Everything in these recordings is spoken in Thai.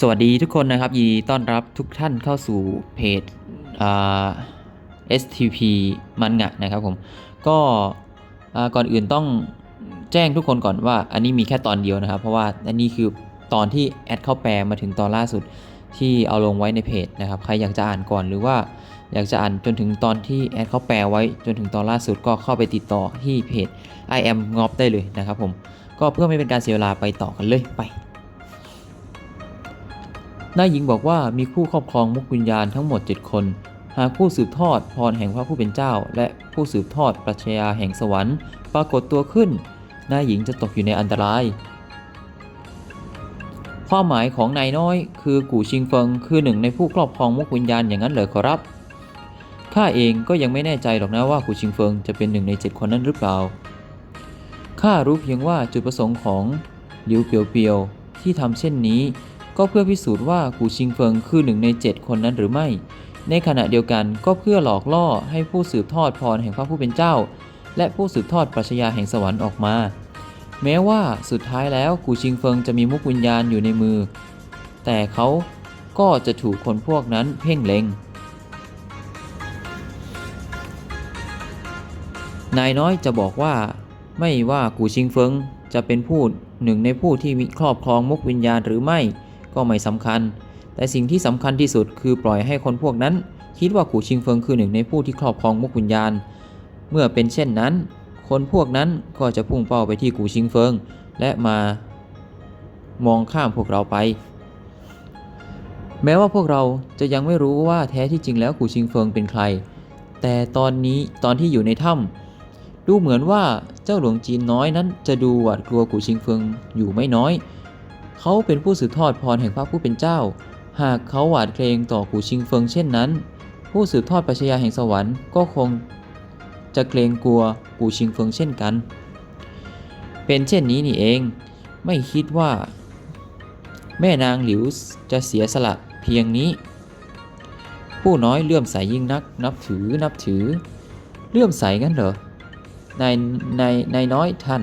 สวัสดีทุกคนนะครับ ยินดีต้อนรับทุกท่านเข้าสู่เพจอ่า STP มันงะนะครับผม ก็ก่อนอื่นต้องแจ้งทุกคนก่อนว่า อันนี้มีแค่ตอนเดียวนะครับ เพราะว่าอันนี้คือตอนที่แอดเข้าแปลมาถึงตอนล่าสุดที่เอาลงไว้ในเพจนะครับ ใครอยากจะอ่านก่อนหรือว่าอยากจะอ่านจนถึงตอนที่แอดเขาแปลไว้จนถึงตอนล่าสุดก็เข้าไปติดต่อที่เพจ I am งอบได้เลยนะครับผม ก็เพื่อไม่เป็นการเสียเวลาไปต่อกันเลยไป นายหญิงบอกว่ามีผู้ครอบครองมุกวิญญาณทั้งหมด 7 คน หากผู้สืบทอดพรแห่งพระผู้เป็นเจ้า และผู้สืบทอดปรัชญาแห่งสวรรค์ปรากฏตัวขึ้นนายหญิงจะตกอยู่ในอันตราย ความหมายของนายน้อย คือกูชิงเฟิงคือหนึ่งในผู้ครอบครองมุกวิญญาณอย่างนั้นเหรอขอรับข้าเองก็ยังไม่แน่ใจหรอกนะว่ากูชิงเฟิงจะเป็นหนึ่งในเจ็ดคนนั้นหรือเปล่าข้ารู้เพียงว่าจุดประสงค์ของหลิวเปียวเปียวที่ทำเช่นนี้ ก็เพื่อพิสูจน์ว่ากูชิงเฟิงคือหนึ่งใน 7 คนนั้นหรือไม่ ในขณะเดียวกันก็เพื่อหลอกล่อให้ผู้สืบทอดพรแห่งพระผู้เป็นเจ้า และผู้สืบทอดปรัชญาแห่งสวรรค์ออกมา แม้ว่าสุดท้ายแล้วกูชิงเฟิงจะมีมุกวิญญาณอยู่ในมือ แต่เขาก็จะถูกคนพวกนั้นเพ่งเล็งนายน้อยจะบอกว่า ไม่ว่ากูชิงเฟิงจะเป็นผู้หนึ่งในผู้ที่มีครอบครองมุกวิญญาณหรือไม่ ก็ไม่สำคัญ แต่สิ่งที่สำคัญที่สุดคือปล่อยให้คนพวกนั้น คิดว่ากูชิงเฟิงคือหนึ่งในผู้ที่ครอบครองมุกวิญญาณ เมื่อเป็นเช่นนั้น คนพวกนั้นก็จะพุ่งเป้าไปที่กูชิงเฟิง และมามองข้ามพวกเราไป แม้ว่าพวกเราจะยังไม่รู้ว่าแท้ที่จริงแล้วกูชิงเฟิงเป็นใคร แต่ตอนนี้ตอนที่อยู่ในถ้ำดูเหมือนว่าเจ้าหลวงจีนน้อยนั้นจะดูหวาดกลัวกูชิงเฟิงอยู่ไม่น้อย เขาเป็นผู้สืบทอดพรแห่งพระผู้เป็นเจ้า หากเขาหวาดเกรงต่อกูชิงเฟิงเช่นนั้น ผู้สืบทอดปัชญาแห่งสวรรค์ก็คงจะเกรงกลัวกูชิงเฟิงเช่นกัน เป็นเช่นนี้นี่เอง ไม่คิดว่า แม่นางหลิวจะเสียสละเพียงนี้ ผู้น้อยเลื่อมใสยิ่งนัก นับถือนับถือ เลื่อมใสงั้นเหรอนายนายนายน้อยท่าน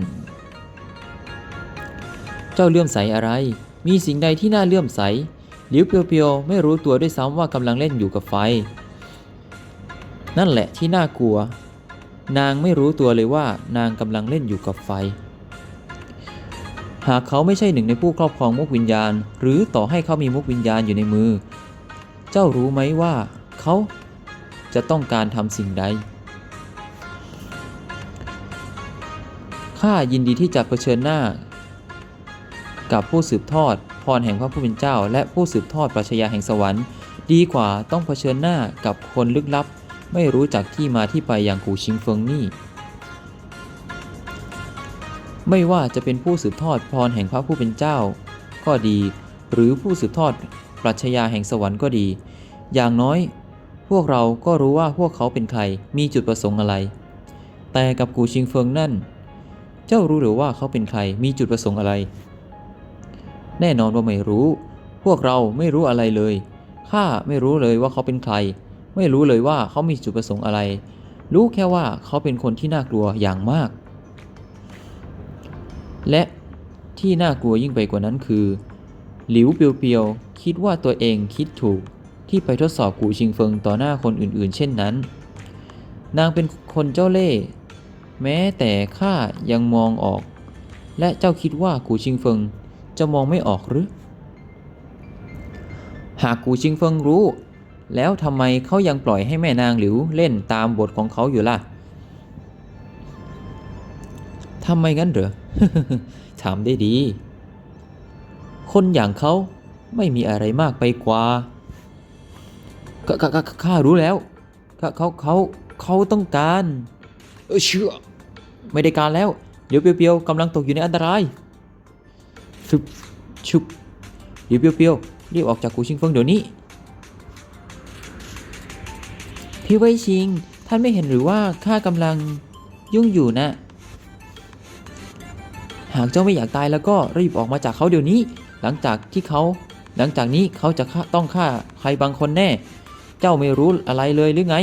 เจ้าเลื่อมใสอะไร มีสิ่งใดที่น่าเลื่อมใสหลิวเปียวๆไม่รู้ตัวด้วยซ้ำว่ากำลังเล่นอยู่กับไฟ นั่นแหละที่น่ากลัว นางไม่รู้ตัวเลยว่านางกำลังเล่นอยู่กับไฟ หากเขาไม่ใช่หนึ่งในผู้ครอบครองมุกวิญญาณ หรือต่อให้เขามีมุกวิญญาณอยู่ในมือ เจ้ารู้ไหมว่าเขาจะต้องการทำสิ่งใดข้ายินดีที่จะเผชิญหน้า กับผู้สืบทอด พรแห่งพระผู้เป็นเจ้า และผู้สืบทอดปรัชญาแห่งสวรรค์ ดีกว่าต้องเผชิญหน้ากับคนลึกลับ ไม่รู้จักที่มาที่ไปอย่างกูชิงเฟิงนี่ ไม่ว่าจะเป็นผู้สืบทอดพรแห่งพระผู้เป็นเจ้า ก็ดี หรือผู้สืบทอดปรัชญาแห่งสวรรค์ก็ดี อย่างน้อย พวกเราก็รู้ว่าพวกเขาเป็นใคร มีจุดประสงค์อะไร แต่กับกูชิงเฟิงนั่น เจ้ารู้หรือว่าเขาเป็นใคร มีจุดประสงค์อะไร แน่นอนว่าไม่รู้ พวกเราไม่รู้อะไรเลย ข้าไม่รู้เลยว่าเขาเป็นใคร ไม่รู้เลยว่าเขามีจุดประสงค์อะไร รู้แค่ว่าเขาเป็นคนที่น่ากลัวอย่างมาก และที่น่ากลัวยิ่งไปกว่านั้นคือ หลิวเปียวๆคิดว่าตัวเองคิดถูกที่ไปทดสอบกูชิงเฟิงต่อหน้าคนอื่นๆ เช่นนั้น นางเป็นคนเจ้าเล่ห์แม้แต่ข้ายังมองออก และเจ้าคิดว่ากูชิงเฟิง จะมองไม่ออกหรือ หากกูชิงเฟิงรู้ แล้วทำไมเขายังปล่อยให้แม่นางหลิวเล่นตามบทของเขาอยู่ล่ะทำไมงั้นเหรอถามได้ดี คนอย่างเขาไม่มีอะไรมากไปกว่าข้าข้ารู้แล้วเขาเขาเขาต้องการเออเชื่อ ไม่ได้การแล้ว เดี๋ยวเปียวๆกำลังตกอยู่ในอันตราย ชุบชุบเดี๋ยวเปียวๆรีบออกจากกูชิงเฟิงเดี๋ยวนี้ พี่ไวชิง ท่านไม่เห็นหรือว่าข้ากำลังยุ่งอยู่นะ หากเจ้าไม่อยากตายแล้วก็รีบออกมาจากเขาเดี๋ยวนี้ หลังจากที่เขา หลังจากนี้เขาจะต้องฆ่าใครบางคนแน่ เจ้าไม่รู้อะไรเลยหรือไง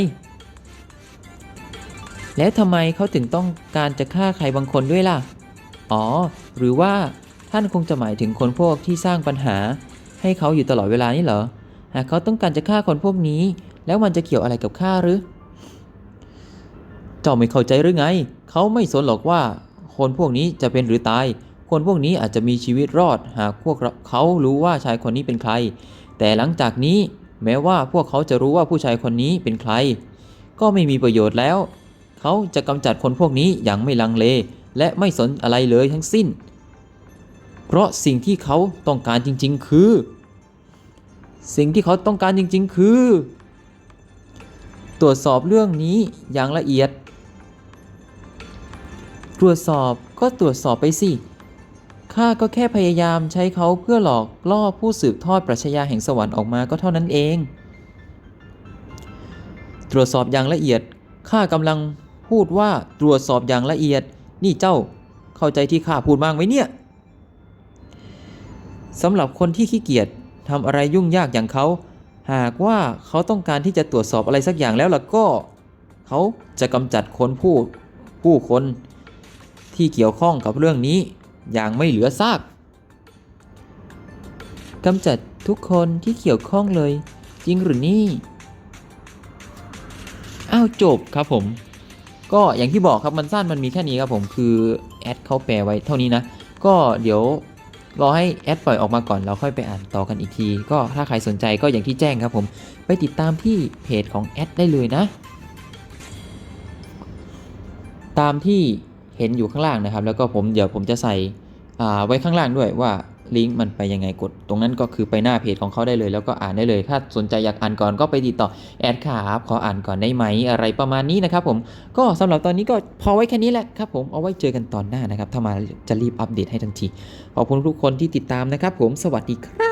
แล้วทำไมเขาถึงต้องการจะฆ่าใครบางคนด้วยล่ะ อ๋อ หรือว่า ท่านคงจะหมายถึงคนพวกที่สร้างปัญหา ให้เขาอยู่ตลอดเวลานี่เหรอ หากเขาต้องการจะฆ่าคนพวกนี้ แล้วมันจะเกี่ยวอะไรกับข้าหรือ เจ้าไม่เข้าใจหรือไง เขาไม่สนหรอกว่า คนพวกนี้จะเป็นหรือตาย คนพวกนี้อาจจะมีชีวิตรอด หากพวกเขารู้ว่าชายคนนี้เป็นใคร แต่หลังจากนี้แม้ว่าพวกเขาจะรู้ว่าผู้ชายคนนี้เป็นใคร ก็ไม่มีประโยชน์แล้ว เขาจะกำจัดคนพวกนี้อย่างไม่ลังเล และไม่สนอะไรเลยทั้งสิ้น เพราะสิ่งที่เขาต้องการจริง ๆ คือ สิ่งที่เขาต้องการจริง ๆ คือ ตรวจสอบเรื่องนี้อย่างละเอียด ตรวจสอบก็ตรวจสอบไปสิข้าก็แค่พยายามใช้เขาเพื่อหลอกล่อผู้สืบทอดปรัชญาแห่งสวรรค์ออกมาก็เท่านั้นเอง ตรวจสอบอย่างละเอียดข้ากำลังพูดว่าตรวจสอบอย่างละเอียด นี่เจ้าเข้าใจที่ข้าพูดบ้างไหมเนี่ย สำหรับคนที่ขี้เกียจทำอะไรยุ่งยากอย่างเขา หากว่าเขาต้องการที่จะตรวจสอบอะไรสักอย่างแล้วล่ะก็ เขาจะกำจัดคนผู้ผู้คนที่เกี่ยวข้องกับเรื่องนี้อย่างไม่เหลือซากกำจัดทุกคนที่เกี่ยวข้องเลย จริงหรือนี่ อ้าวจบครับผม ก็อย่างที่บอกครับมันสั้นมันมีแค่นี้ครับผมคือ แอดเขาแปลไว้เท่านี้นะ ก็เดี๋ยว รอให้แอดปล่อยออกมาก่อนเราค่อยไปอ่านต่อกันอีกที ก็ถ้าใครสนใจก็อย่างที่แจ้งครับผม ไปติดตามที่เพจของแอดได้เลยนะ ตามที่เห็นอยู่ข้างล่างนะครับ แล้วก็ผมเดี๋ยวผมจะใส่ไว้ข้างล่างด้วยว่า ลิงก์มันไปยังไงกด ตรงนั้นก็คือไปหน้าเพจของเขาได้เลย แล้วก็อ่านได้เลย ถ้าสนใจอยากอ่านก่อนก็ไปติดต่อแอดครับขออ่านก่อนได้ไหมอะไรประมาณนี้นะครับผมก็สำหรับตอนนี้ก็พอไว้แค่นี้แหละครับผมเอาไว้เจอกันตอนหน้านะครับถ้ามาจะรีบอัปเดตให้ทันทีขอบคุณทุกคนที่ติดตามนะครับผมสวัสดีครับ